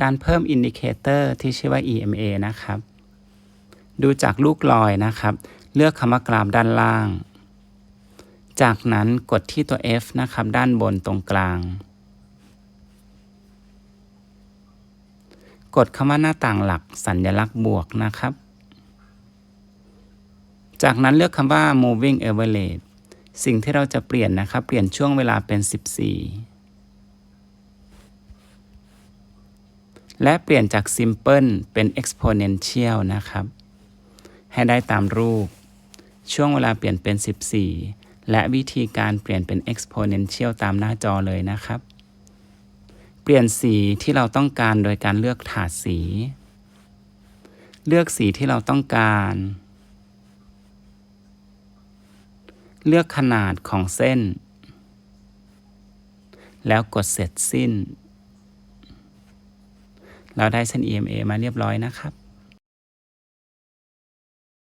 การเพิ่มอินดิเคเตอร์ที่ชื่อว่า EMA นะครับ ดูจากลูกลอยนะครับ เลือกคำว่ากราฟด้านล่าง จากนั้นกดที่ตัว F นะครับ ด้านบนตรงกลาง กดคำว่าหน้าต่างหลักสัญลักษณ์บวกนะครับ จากนั้นเลือกคำว่า moving average สิ่งที่เราจะเปลี่ยนนะครับ เปลี่ยนช่วงเวลาเป็น 14 และเปลี่ยนจาก simple เป็น exponential นะครับ ให้ได้ตามรูป ช่วงเวลาเปลี่ยนเป็น 14 และวิธีการเปลี่ยนเป็น exponential ตามหน้าจอเลยนะครับ เปลี่ยนสีที่เราต้องการโดยการเลือกถาดสี เลือกสีที่เราต้องการ เลือกขนาดของเส้น แล้วกดเสร็จสิ้น เราได้เส้น EMA มาเรียบร้อยนะครับ